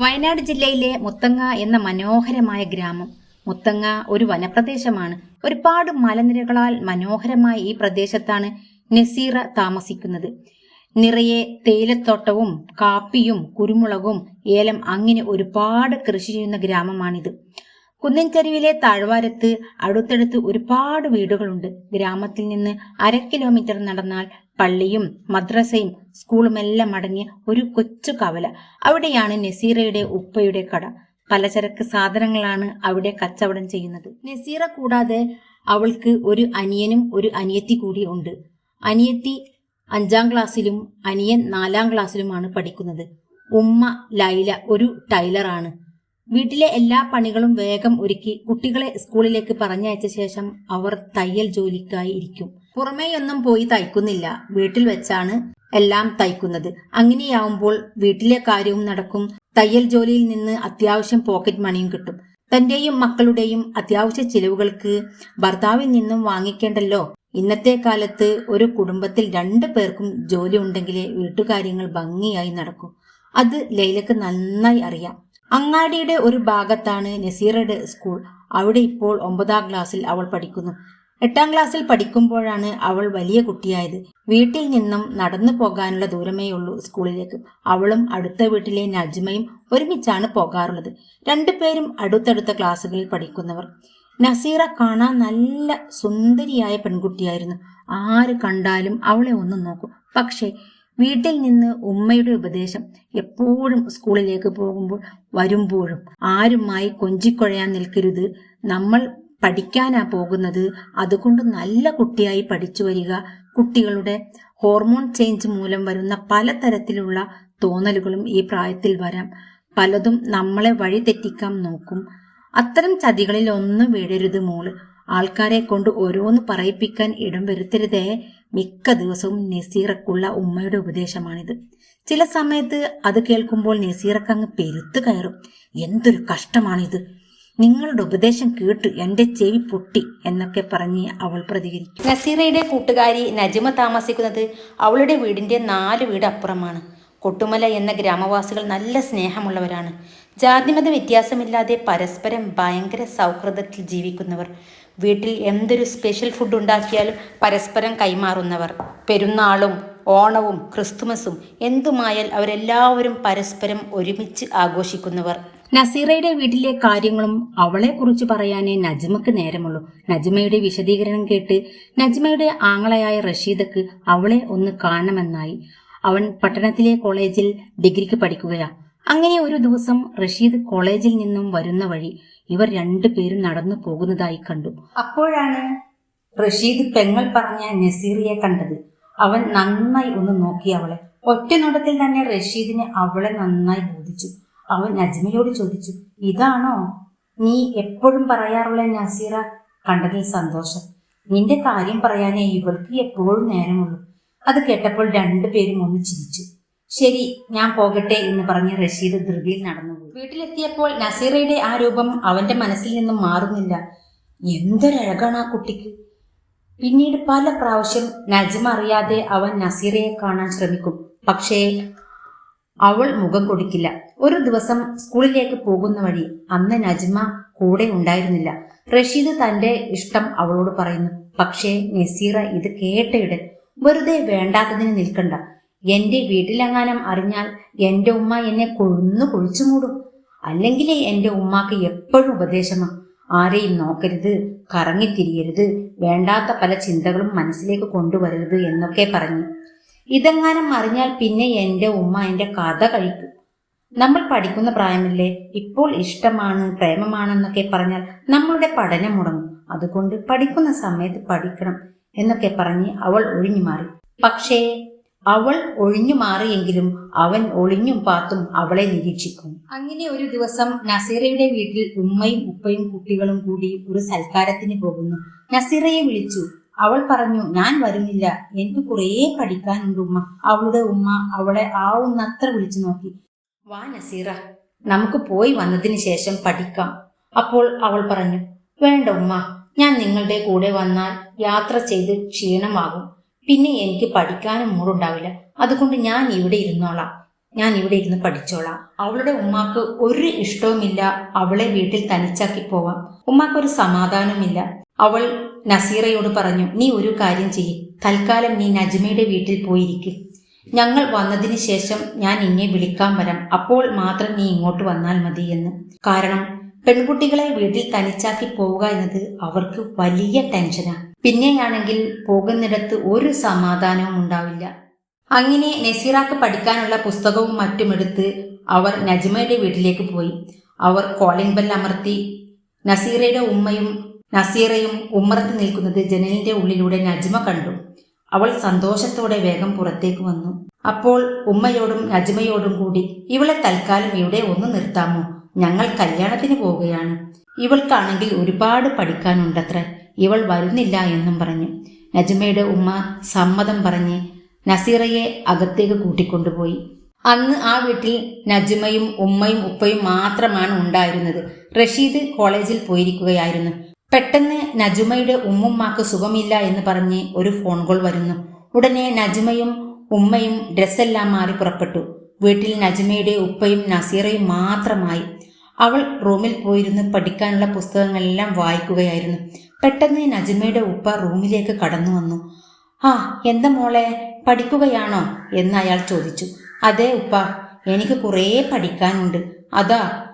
വയനാട് ജില്ലയിലെ മുത്തങ്ങ എന്ന മനോഹരമായ ഗ്രാമം. മുത്തങ്ങ ഒരു വനപ്രദേശമാണ്. ഒരുപാട് മലനിരകളാൽ മനോഹരമായ ഈ പ്രദേശത്താണ് നസീറ താമസിക്കുന്നത്. നിറയെ തേയിലത്തോട്ടവും കാപ്പിയും കുരുമുളകും ഏലം അങ്ങനെ ഒരുപാട് കൃഷി ചെയ്യുന്ന ഗ്രാമമാണിത്. കുന്നിൻചരിവിലെ താഴ്വാരത്ത് അടുത്തടുത്ത് ഒരുപാട് വീടുകളുണ്ട്. ഗ്രാമത്തിൽ നിന്ന് അര കിലോമീറ്റർ നടന്നാൽ പള്ളിയും മദ്രസയും സ്കൂളുമെല്ലാം അടങ്ങിയ ഒരു കൊച്ചു കവല. അവിടെയാണ് നസീറയുടെ ഉപ്പയുടെ കട. പലചരക്ക് സാധനങ്ങളാണ് അവിടെ കച്ചവടം ചെയ്യുന്നത്. നസീറ കൂടാതെ അവൾക്ക് ഒരു അനിയനും ഒരു അനിയത്തി കൂടി ഉണ്ട്. അനിയത്തി അഞ്ചാം ക്ലാസ്സിലും അനിയൻ നാലാം ക്ലാസ്സിലുമാണ് പഠിക്കുന്നത്. ഉമ്മ ലൈല ഒരു ടൈലറാണ്. വീട്ടിലെ എല്ലാ പണികളും വേഗം ഒരുക്കി കുട്ടികളെ സ്കൂളിലേക്ക് പറഞ്ഞയച്ച ശേഷം അവർ തയ്യൽ ജോലിക്കായി ഇരിക്കും. പുറമേയൊന്നും പോയി തയ്ക്കുന്നില്ല. വീട്ടിൽ വെച്ചാണ് എല്ലാം തയ്ക്കുന്നത്. അങ്ങനെയാവുമ്പോൾ വീട്ടിലെ കാര്യവും നടക്കും. തയ്യൽ ജോലിയിൽ നിന്ന് അത്യാവശ്യം പോക്കറ്റ് മണിയും കിട്ടും. തന്റെയും മക്കളുടെയും അത്യാവശ്യ ചിലവുകൾക്ക് ഭർത്താവിൽ നിന്നും വാങ്ങിക്കേണ്ടല്ലോ. ഇന്നത്തെ കാലത്ത് ഒരു കുടുംബത്തിൽ രണ്ടു പേർക്കും ജോലി ഉണ്ടെങ്കിലേ വീട്ടുകാര്യങ്ങൾ ഭംഗിയായി നടക്കും. അത് ലൈലക്ക് നന്നായി അറിയാം. അങ്ങാടിയുടെ ഒരു ഭാഗത്താണ് നസീറയുടെ സ്കൂൾ. അവിടെ ഇപ്പോൾ ഒമ്പതാം ക്ലാസ്സിൽ അവൾ പഠിക്കുന്നു. എട്ടാം ക്ലാസ്സിൽ പഠിക്കുമ്പോഴാണ് അവൾ വലിയ കുട്ടിയായത്. വീട്ടിൽ നിന്നും നടന്നു പോകാനുള്ള ദൂരമേ ഉള്ളൂ സ്കൂളിലേക്ക്. അവളും അടുത്ത വീട്ടിലെ നജ്മയും ഒരുമിച്ചാണ് പോകാറുള്ളത്. രണ്ടുപേരും അടുത്തടുത്ത ക്ലാസ്സുകളിൽ പഠിക്കുന്നവർ. നസീറ കാണാൻ നല്ല സുന്ദരിയായ പെൺകുട്ടിയായിരുന്നു. ആര് കണ്ടാലും അവളെ ഒന്ന് നോക്കും. പക്ഷേ വീട്ടിൽ നിന്ന് ഉമ്മയുടെ ഉപദേശം എപ്പോഴും സ്കൂളിലേക്ക് പോകുമ്പോൾ വരുമ്പോഴും ആരുമായി കൊഞ്ചിക്കൊഴയാൻ നിൽക്കരുത്. നമ്മൾ പഠിക്കാനാ പോകുന്നത്. അതുകൊണ്ട് നല്ല കുട്ടിയായി പഠിച്ചു വരിക. കുട്ടികളുടെ ഹോർമോൺ ചേഞ്ച് മൂലം വരുന്ന പലതരത്തിലുള്ള തോന്നലുകളും ഈ പ്രായത്തിൽ വരാം. പലതും നമ്മളെ വഴി തെറ്റിക്കാൻ നോക്കും. അത്തരം ചതികളിൽ ഒന്നും വീഴരുത് മോൾ. ആൾക്കാരെ കൊണ്ട് ഓരോന്ന് പറയിപ്പിക്കാൻ ഇടം വരുത്തരുതേ. മിക്ക ദിവസവും നസീറക്കുള്ള ഉമ്മയുടെ ഉപദേശമാണിത്. ചില സമയത്ത് അത് കേൾക്കുമ്പോൾ നസീറക്ക് അങ്ങ് പെരുത്തു കയറും. എന്തൊരു കഷ്ടമാണിത്. നിങ്ങളുടെ ഉപദേശം കേട്ടു എന്റെ ചെവി പൊട്ടി എന്നൊക്കെ പറഞ്ഞ് അവൾ പ്രതികരിക്കും. നസീറയുടെ കൂട്ടുകാരി നജിമ താമസിക്കുന്നത് അവളുടെ വീടിന്റെ നാല് വീട് അപ്പുറമാണ്. കൊട്ടുമല എന്ന ഗ്രാമവാസികൾ നല്ല സ്നേഹമുള്ളവരാണ്. ജാതിമത വ്യത്യാസമില്ലാതെ പരസ്പരം ഭയങ്കര സൗഹൃദത്തിൽ ജീവിക്കുന്നവർ. വീട്ടിൽ എന്തൊരു സ്പെഷ്യൽ ഫുഡ് ഉണ്ടാക്കിയാലും പരസ്പരം കൈമാറുന്നവർ. പെരുന്നാളും ഓണവും ക്രിസ്തുമസും എന്തുമായാൽ അവരെല്ലാവരും പരസ്പരം ഒരുമിച്ച് ആഘോഷിക്കുന്നവർ. നസീറയുടെ വീട്ടിലെ കാര്യങ്ങളും അവളെ കുറിച്ച് പറയാനേ നജ്മക്ക് നേരമുള്ളൂ. നജ്മയുടെ വിശദീകരണം കേട്ട് നജ്മയുടെ ആങ്ങളയായ റഷീദക്ക് അവളെ ഒന്ന് കാണണമെന്നായി അവൻ പട്ടണത്തിലെ കോളേജിൽ ഡിഗ്രിക്ക് പഠിക്കുകയാ. അങ്ങനെ ഒരു ദിവസം റഷീദ് കോളേജിൽ നിന്നും വരുന്ന വഴി ഇവർ രണ്ടുപേരും നടന്നു പോകുന്നതായി കണ്ടു. അപ്പോഴാണ് റഷീദ് പെങ്ങൾ പറഞ്ഞ നസീറിയെ കണ്ടത്. അവൻ നന്നായി ഒന്ന് നോക്കി അവളെ. ഒറ്റ നോട്ടത്തിൽ തന്നെ റഷീദിനെ അവളെ നന്നായി ബോധിച്ചു. അവൻ നജ്മയോട് ചോദിച്ചു ഇതാണോ? നീ എപ്പോഴും പറയാറുള്ള നസീറ? കണ്ടതിൽ സന്തോഷം. നിന്റെ കാര്യം പറയാനേ ഇവൾക്ക് എപ്പോഴും നേരമുള്ളൂ. അത് കേട്ടപ്പോൾ രണ്ടുപേരും ഒന്ന് ചിരിച്ചു. ശരി ഞാൻ പോകട്ടെ എന്ന് പറഞ്ഞ് റഷീദ് ധൃതിയിൽ നടന്നുപോയി. വീട്ടിലെത്തിയപ്പോൾ നസീറയുടെ ആ രൂപം അവന്റെ മനസ്സിൽ നിന്നും മാറുന്നില്ല. എന്തൊരഴകാണ് ആ കുട്ടിക്ക്. പിന്നീട് പല പ്രാവശ്യം നജ്മ അറിയാതെ അവൻ നസീറയെ കാണാൻ ശ്രമിക്കും. പക്ഷേ അവൾ മുഖം കൊടുക്കില്ല. ഒരു ദിവസം സ്കൂളിലേക്ക് പോകുന്ന വഴി അന്ന് നജ്മ കൂടെ ഉണ്ടായിരുന്നില്ല. റഷീദ് തന്റെ ഇഷ്ടം അവളോട് പറയുന്നു പക്ഷേ നസീറ ഇത് കേട്ടയിട്. വെറുതെ വേണ്ടാത്തതിന് നിൽക്കണ്ട. എന്റെ വീട്ടിലെങ്ങാനും അറിഞ്ഞാൽ എന്റെ ഉമ്മ എന്നെ കൊഴുന്നു കുഴിച്ചു മൂടും. അല്ലെങ്കിലേ എന്റെ ഉമ്മാക്ക് എപ്പോഴും ഉപദേശമാ. ആരെയും നോക്കരുത് കറങ്ങിത്തിരിയരുത് വേണ്ടാത്ത പല ചിന്തകളും മനസ്സിലേക്ക് കൊണ്ടുവരരുത് എന്നൊക്കെ പറഞ്ഞു. ഇതെങ്ങാനും അറിഞ്ഞാൽ പിന്നെ എന്റെ ഉമ്മ എന്റെ കഥ കഴിക്കും. നമ്മൾ പഠിക്കുന്ന പ്രായമില്ലേ? ഇപ്പോൾ ഇഷ്ടമാണ് പ്രേമമാണെന്നൊക്കെ പറഞ്ഞാൽ നമ്മളുടെ പഠനം മുടങ്ങും. അതുകൊണ്ട് പഠിക്കുന്ന സമയത്ത് പഠിക്കണം എന്നൊക്കെ പറഞ്ഞ് അവൾ ഒഴിഞ്ഞു മാറി. പക്ഷേ അവൾ ഒഴിഞ്ഞു മാറിയെങ്കിലും അവൻ ഒളിഞ്ഞും പാത്തും അവളെ നിരീക്ഷിക്കും. അങ്ങനെ ഒരു ദിവസം നസീറയുടെ വീട്ടിൽ ഉമ്മയും ഉപ്പയും കുട്ടികളും കൂടി ഒരു സൽക്കാരത്തിന് പോകുന്നു. നസീറയെ വിളിച്ചു. അവൾ പറഞ്ഞു ഞാൻ വരുന്നില്ല. എനിക്ക് കുറേ പഠിക്കാനുണ്ട് ഉമ്മ. അവളുടെ ഉമ്മ അവളെ ആവുന്നത്ര വിളിച്ചു നോക്കി. വാ നസീറ. നമുക്ക് പോയി വന്നതിന് ശേഷം പഠിക്കാം. അപ്പോൾ അവൾ പറഞ്ഞു വേണ്ട ഉമ്മ ഞാൻ നിങ്ങളുടെ കൂടെ വന്നാൽ യാത്ര ചെയ്ത് ക്ഷീണമാകും. പിന്നെ എനിക്ക് പഠിക്കാനും മൂടുണ്ടാവില്ല. അതുകൊണ്ട് ഞാൻ ഇവിടെ ഇരുന്നോളാം. ഞാൻ ഇവിടെ ഇരുന്ന് പഠിച്ചോളാം. അവളുടെ ഉമ്മാക്ക് ഒരു ഇഷ്ടവുമില്ല അവളെ വീട്ടിൽ തനിച്ചാക്കി പോവാം ഉമ്മാക്കൊരു സമാധാനമില്ല അവൾ നസീറയോട് പറഞ്ഞു നീ ഒരു കാര്യം ചെയ്യും. തൽക്കാലം നീ നജ്മയുടെ വീട്ടിൽ പോയിരിക്കും. ഞങ്ങൾ വന്നതിന് ശേഷം ഞാൻ നിന്നെ വിളിക്കാൻ വരാം. അപ്പോൾ മാത്രം നീ ഇങ്ങോട്ട് വന്നാൽ മതി എന്ന്. കാരണം പെൺകുട്ടികളെ വീട്ടിൽ തനിച്ചാക്കി പോവുക എന്നത് അവർക്ക് വലിയ ടെൻഷനാണ് പിന്നെയാണെങ്കിൽ പോകുന്നിടത്ത് ഒരു സമാധാനവും ഉണ്ടാവില്ല. അങ്ങനെ നസീറാക്ക് പഠിക്കാനുള്ള പുസ്തകവും മറ്റുമെടുത്ത് അവർ നജ്മയുടെ വീട്ടിലേക്ക് പോയി. അവർ കോളിംഗ് ബെൽ അമർത്തി നസീറയുടെ ഉമ്മയും നസീറയും ഉമ്മറത്ത് നിൽക്കുന്നത് ജനലിന്റെ ഉള്ളിലൂടെ നജ്മ കണ്ടു. അവൾ സന്തോഷത്തോടെ വേഗം പുറത്തേക്ക് വന്നു. അപ്പോൾ ഉമ്മയോടും നജ്മയോടും കൂടി ഇവളെ തൽക്കാലം ഇവിടെ ഒന്ന് നിർത്താമോ? ഞങ്ങൾ കല്യാണത്തിന് പോവുകയാണ്. ഇവൾക്കാണെങ്കിൽ ഒരുപാട് പഠിക്കാനുണ്ടത്ര. ഇവൾ വരുന്നില്ല എന്നും പറഞ്ഞു. നജ്മയുടെ ഉമ്മ സമ്മതം പറഞ്ഞ് നസീറയെ അകത്തേക്ക് കൂട്ടിക്കൊണ്ടുപോയി. അന്ന് ആ വീട്ടിൽ നജ്മയും ഉമ്മയും ഉപ്പയും മാത്രമാണ് ഉണ്ടായിരുന്നത്. റഷീദ് കോളേജിൽ പോയിരിക്കുകയായിരുന്നു. പെട്ടെന്ന് നജുമയുടെ ഉമ്മുമ്മാക്ക് സുഖമില്ല എന്ന് പറഞ്ഞ് ഒരു ഫോൺ കോൾ വരുന്നു. ഉടനെ നജുമയും ഉമ്മയും ഡ്രസ്സെല്ലാം മാറി പുറപ്പെട്ടു. വീട്ടിൽ നജുമയുടെ ഉപ്പയും നസീറയും മാത്രമായി. അവൾ റൂമിൽ പോയിരുന്ന് പഠിക്കാനുള്ള പുസ്തകങ്ങളെല്ലാം വായിക്കുകയായിരുന്നു. പെട്ടെന്ന് നജുമയുടെ ഉപ്പ റൂമിലേക്ക് കടന്നു വന്നു. ആ എന്താ മോളെ പഠിക്കുകയാണോ? എന്ന് അയാൾ ചോദിച്ചു. അതെ ഉപ്പ. എനിക്ക് കുറേ പഠിക്കാനുണ്ട്. അതാ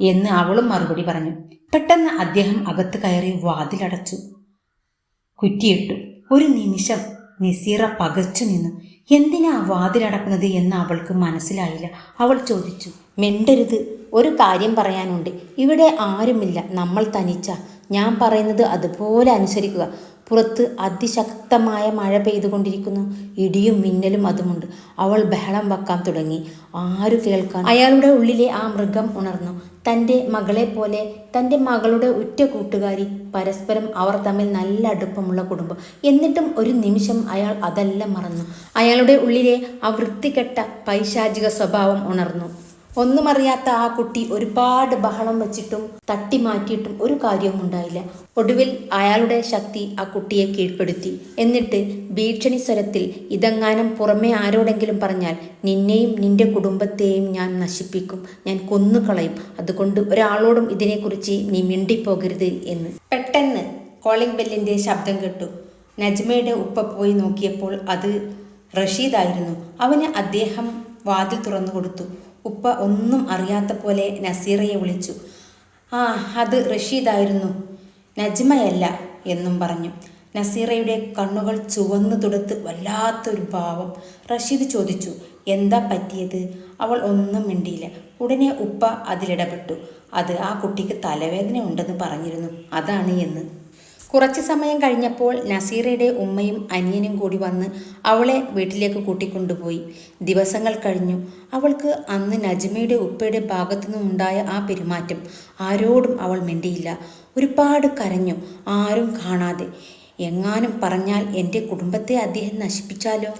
എന്ന് അവളും മറുപടി പറഞ്ഞു. പെട്ടെന്ന് അദ്ദേഹം അകത്ത് കയറി വാതിലടച്ചു. കുറ്റിയിട്ടു. ഒരു നിമിഷം നിസീറ പകച്ചു നിന്നു. എന്തിനാ വാതിലടക്കുന്നത് എന്ന് അവൾക്ക് മനസ്സിലായില്ല. അവൾ ചോദിച്ചു. മിണ്ടരുത്. ഒരു കാര്യം പറയാനുണ്ട്. ഇവിടെ ആരുമില്ല. നമ്മൾ തനിച്ച. ഞാൻ പറയുന്നത് അതുപോലെ അനുസരിക്കുക. പുറത്ത് അതിശക്തമായ മഴ പെയ്തുകൊണ്ടിരിക്കുന്നു. ഇടിയും മിന്നലും അതുമുണ്ട്. അവൾ ബഹളം വെക്കാൻ തുടങ്ങി. ആരു കേൾക്കാൻ? അയാളുടെ ഉള്ളിലെ ആ മൃഗം ഉണർന്നു. തന്റെ മകളെ പോലെ തന്റെ മകളുടെ ഉറ്റ കൂട്ടുകാരി പരസ്പരം അവർ തമ്മിൽ നല്ല അടുപ്പമുള്ള കുടുംബം. എന്നിട്ടും ഒരു നിമിഷം അയാൾ അതെല്ലാം മറന്നു. അയാളുടെ ഉള്ളിലെ ആ വൃത്തികെട്ട പൈശാചിക സ്വഭാവം ഉണർന്നു. ഒന്നും അറിയാത്ത ആ കുട്ടി ഒരുപാട് ബഹളം വെച്ചിട്ടും തട്ടി മാറ്റിയിട്ടും ഒരു കാര്യവും ഉണ്ടായില്ല. ഒടുവിൽ അയാളുടെ ശക്തി ആ കുട്ടിയെ കീഴ്പ്പെടുത്തി. എന്നിട്ട് ഭീഷണി സ്വരത്തിൽ ഇതെങ്ങാനും പുറമെ ആരോടെങ്കിലും പറഞ്ഞാൽ നിന്നെയും നിന്റെ കുടുംബത്തെയും ഞാൻ നശിപ്പിക്കും ഞാൻ കൊന്നുകളയും. അതുകൊണ്ട് ഒരാളോടും ഇതിനെക്കുറിച്ച് നീ മിണ്ടിപ്പോകരുത് എന്ന്. പെട്ടെന്ന് കോളിംഗ് ബെല്ലിന്റെ ശബ്ദം കേട്ടു. നജ്മയുടെ ഉപ്പ പോയി നോക്കിയപ്പോൾ അത് റഷീദായിരുന്നു. അവന് അദ്ദേഹം വാതിൽ തുറന്നു കൊടുത്തു. ഉപ്പ ഒന്നും അറിയാത്ത പോലെ നസീറയെ വിളിച്ചു. ആ അത് റഷീദായിരുന്നു. നജ്മയല്ല എന്നും പറഞ്ഞു. നസീറയുടെ കണ്ണുകൾ ചുവന്നു തുടുത്ത് വല്ലാത്തൊരു ഭാവം റഷീദ് ചോദിച്ചു എന്താ പറ്റിയത്? അവൾ ഒന്നും മിണ്ടിയില്ല. ഉടനെ ഉപ്പ അതിലിടപെട്ടു. അത് ആ കുട്ടിക്ക് തലവേദന ഉണ്ടെന്ന് പറഞ്ഞിരുന്നു. അതാണ് എന്ന്. കുറച്ച് സമയം കഴിഞ്ഞപ്പോൾ നസീറയുടെ ഉമ്മയും അനിയനും കൂടി വന്ന് അവളെ വീട്ടിലേക്ക് കൂട്ടിക്കൊണ്ടുപോയി. ദിവസങ്ങൾ കഴിഞ്ഞു. അവൾക്ക് അന്ന് നജ്മയുടെ ഉപ്പയുടെ ഭാഗത്തു നിന്നുണ്ടായ ആ പെരുമാറ്റം ആരോടും അവൾ മിണ്ടിയില്ല. ഒരുപാട് കരഞ്ഞു. ആരും കാണാതെ. എങ്ങാനും പറഞ്ഞാൽ എന്റെ കുടുംബത്തെ അദ്ദേഹം നശിപ്പിച്ചാലോ?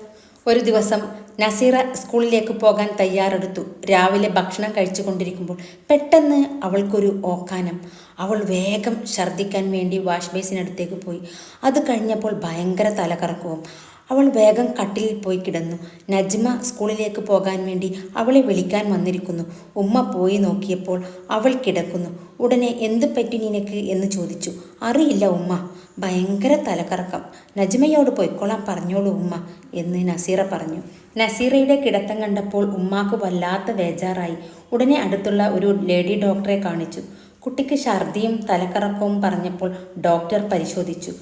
ഒരു ദിവസം നസീറ സ്കൂളിലേക്ക് പോകാൻ തയ്യാറെടുത്തു. രാവിലെ ഭക്ഷണം കഴിച്ചു കൊണ്ടിരിക്കുമ്പോൾ പെട്ടെന്ന് അവൾക്കൊരു ഓക്കാനം. അവൾ വേഗം ഛർദ്ദിക്കാൻ വേണ്ടി വാഷ് ബേസിനടുത്തേക്ക് പോയി. അത് കഴിഞ്ഞപ്പോൾ ഭയങ്കര തലകറക്കവും. അവൾ വേഗം കട്ടിലിൽ പോയി കിടന്നു. നജ്മ സ്കൂളിലേക്ക് പോകാൻ വേണ്ടി അവളെ വിളിക്കാൻ വന്നിരിക്കുന്നു. ഉമ്മ പോയി നോക്കിയപ്പോൾ അവൾ കിടക്കുന്നു. ഉടനെ എന്ത് പറ്റി നിനക്ക് എന്ന് ചോദിച്ചു. അറിയില്ല ഉമ്മ. ഭയങ്കര തലകറക്കം. നജ്മയോട് പൊയ്ക്കൊള്ളാൻ പറഞ്ഞോളൂ ഉമ്മ എന്ന് നസീറ പറഞ്ഞു. നസീറയുടെ കിടത്തം കണ്ടപ്പോൾ ഉമ്മാക്ക് വല്ലാത്ത ബേജാറായി. ഉടനെ അടുത്തുള്ള ഒരു ലേഡി ഡോക്ടറെ കാണിച്ചു. കുട്ടിക്ക് ഛർദിയും തലക്കറക്കവും പറഞ്ഞപ്പോൾ ഡോക്ടർ പരിശോധിച്ചു.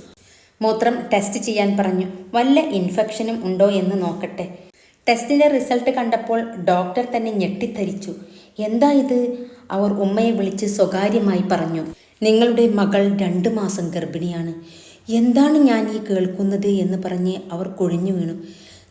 മൂത്രം ടെസ്റ്റ് ചെയ്യാൻ പറഞ്ഞു വല്ല ഇൻഫെക്ഷനും ഉണ്ടോ എന്ന് നോക്കട്ടെ. ടെസ്റ്റിന്റെ റിസൾട്ട് കണ്ടപ്പോൾ ഡോക്ടർ തന്നെ ഞെട്ടിത്തരിച്ചു. എന്താ ഇത്? അവർ ഉമ്മയെ വിളിച്ച് സ്വകാര്യമായി പറഞ്ഞു. നിങ്ങളുടെ മകൾ രണ്ട് മാസം ഗർഭിണിയാണ്. എന്താണ് ഞാൻ ഈ കേൾക്കുന്നത്? എന്ന് പറഞ്ഞ് അവർ കൊഴിഞ്ഞു വീണു.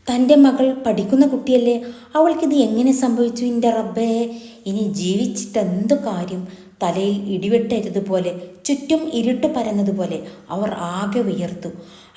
തന്റെ മകൾ പഠിക്കുന്ന കുട്ടിയല്ലേ. അവൾക്കിത് എങ്ങനെ സംഭവിച്ചു? എന്റെ റബ്ബേ ഇനി ജീവിച്ചിട്ട് എന്ത് കാര്യം? തലയിൽ ഇടിവെട്ടരുതുപോലെ ചുറ്റും ഇരുട്ട് പരന്നതുപോലെ അവർ ആകെ വിയർത്തു.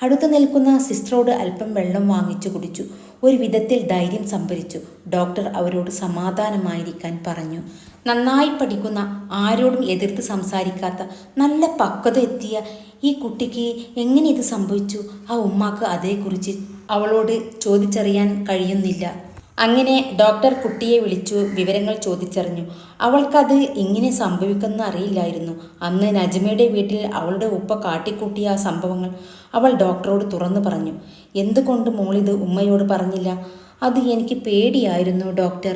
അടുത്തു നിൽക്കുന്ന സിസ്റ്ററോട് അല്പം വെള്ളം വാങ്ങിച്ചു കുടിച്ചു. ഒരു വിധത്തിൽ ധൈര്യം സംഭരിച്ചു. ഡോക്ടർ അവരോട് സമാധാനമായിരിക്കാൻ പറഞ്ഞു. നന്നായി പഠിക്കുന്ന ആരോടും എതിർത്ത് സംസാരിക്കാത്ത നല്ല പക്വത എത്തിയ ഈ കുട്ടിക്ക് എങ്ങനെ ഇത് സംഭവിച്ചു? ആ ഉമ്മാക്ക് അതേക്കുറിച്ച് അവളോട് ചോദിച്ചറിയാൻ കഴിയുന്നില്ല. അങ്ങനെ ഡോക്ടർ കുട്ടിയെ വിളിച്ചു വിവരങ്ങൾ ചോദിച്ചറിഞ്ഞു. അവൾക്കത് ഇങ്ങനെ സംഭവിക്കുന്ന അറിയില്ലായിരുന്നു. അന്ന് നജ്മയുടെ വീട്ടിൽ അവളുടെ ഉപ്പ കാട്ടിക്കൂട്ടിയ ആ സംഭവങ്ങൾ അവൾ ഡോക്ടറോട് തുറന്നു പറഞ്ഞു. എന്തുകൊണ്ട് മോളിത് ഉമ്മയോട് പറഞ്ഞില്ല? അത് എനിക്ക് പേടിയായിരുന്നു ഡോക്ടർ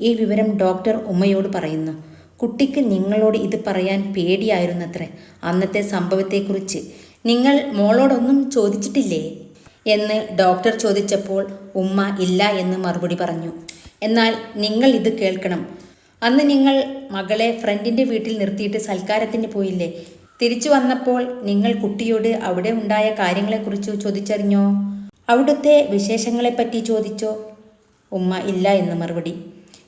ഈ വിവരം ഡോക്ടർ ഉമ്മയോട് പറയുന്നു. കുട്ടിക്ക് നിങ്ങളോട് ഇത് പറയാൻ പേടിയായിരുന്നത്രേ അന്നത്തെ സംഭവത്തെക്കുറിച്ച്. നിങ്ങൾ മോളോടൊന്നും ചോദിച്ചിട്ടില്ലേ? എന്ന് ഡോക്ടർ ചോദിച്ചപ്പോൾ ഉമ്മ ഇല്ല എന്ന് മറുപടി പറഞ്ഞു. എന്നാൽ നിങ്ങൾ ഇത് കേൾക്കണം. അന്ന് നിങ്ങൾ മകളെ ഫ്രണ്ടിന്റെ വീട്ടിൽ നിർത്തിയിട്ട് സൽക്കാരത്തിന് പോയില്ലേ? തിരിച്ചു വന്നപ്പോൾ നിങ്ങൾ കുട്ടിയോട് അവിടെ ഉണ്ടായ കാര്യങ്ങളെക്കുറിച്ച് ചോദിച്ചറിഞ്ഞോ? അവിടുത്തെ വിശേഷങ്ങളെപ്പറ്റി ചോദിച്ചോ? ഉമ്മ ഇല്ല എന്ന് മറുപടി.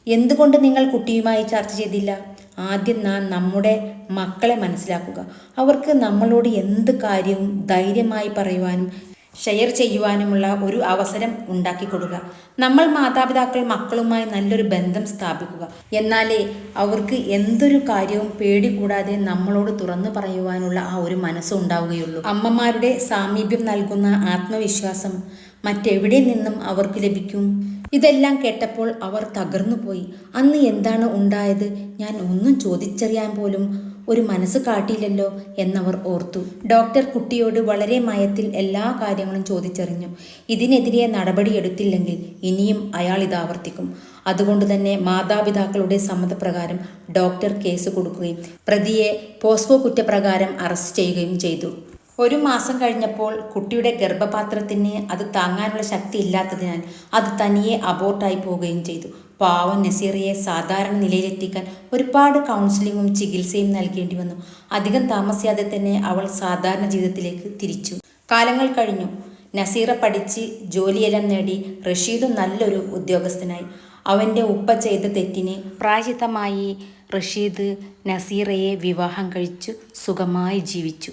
എന്തുകൊണ്ട് നിങ്ങൾ കുട്ടിയുമായി ചർച്ച ചെയ്തില്ല? ആദ്യം നാം നമ്മുടെ മക്കളെ മനസ്സിലാക്കുക. അവർക്ക് നമ്മളോട് എന്ത് കാര്യവും ധൈര്യമായി പറയുവാനും ഷെയർ ചെയ്യുവാനുമുള്ള ഒരു അവസരം ഉണ്ടാക്കി കൊടുക്കുക നമ്മൾ മാതാപിതാക്കൾ മക്കളുമായി നല്ലൊരു ബന്ധം സ്ഥാപിക്കുക. എന്നാലേ അവർക്ക് എന്തൊരു കാര്യവും പേടി കൂടാതെ നമ്മളോട് തുറന്നു പറയുവാനുള്ള ആ ഒരു മനസ്സുണ്ടാവുകയുള്ളൂ അമ്മമാരുടെ സാമീപ്യം നൽകുന്ന ആത്മവിശ്വാസം മറ്റെവിടെ നിന്നും അവർക്ക് ലഭിക്കും? ഇതെല്ലാം കേട്ടപ്പോൾ അവർ തകർന്നുപോയി. അന്ന് എന്താണ് ഉണ്ടായത്? ഞാൻ ഒന്നും ചോദിച്ചറിയാൻ പോലും ഒരു മനസ്സ് കാട്ടിയില്ലല്ലോ എന്നവർ ഓർത്തു. ഡോക്ടർ കുട്ടിയോട് വളരെ മയത്തിൽ എല്ലാ കാര്യങ്ങളും ചോദിച്ചറിഞ്ഞു. ഇതിനെതിരെ നടപടിയെടുത്തില്ലെങ്കിൽ ഇനിയും അയാൾ ഇത് ആവർത്തിക്കും അതുകൊണ്ട് തന്നെ മാതാപിതാക്കളുടെ സമ്മതപ്രകാരം ഡോക്ടർ കേസ് കൊടുക്കുകയും പ്രതിയെ പോസ്കോ കുറ്റപ്രകാരം അറസ്റ്റ് ചെയ്യുകയും ചെയ്തു. ഒരു മാസം കഴിഞ്ഞപ്പോൾ കുട്ടിയുടെ ഗർഭപാത്രത്തിന് അത് താങ്ങാനുള്ള ശക്തി ഇല്ലാത്തതിനാൽ അത് തനിയെ അബോർട്ടായി പോവുകയും ചെയ്തു. പാവം നസീറയെ സാധാരണ നിലയിലെത്തിക്കാൻ ഒരുപാട് കൗൺസിലിങ്ങും ചികിത്സയും നൽകേണ്ടി വന്നു. അധികം താമസിയാതെ തന്നെ അവൾ സാധാരണ ജീവിതത്തിലേക്ക് തിരിച്ചു. കാലങ്ങൾ കഴിഞ്ഞു. നസീറ പഠിച്ച് ജോലിയെല്ലാം നേടി റഷീദും നല്ലൊരു ഉദ്യോഗസ്ഥനായി. അവന്റെ ഉപ്പ ചെയ്ത തെറ്റിന് പ്രായചിത്തമായി റഷീദ് നസീറയെ വിവാഹം കഴിച്ചു സുഖമായി ജീവിച്ചു.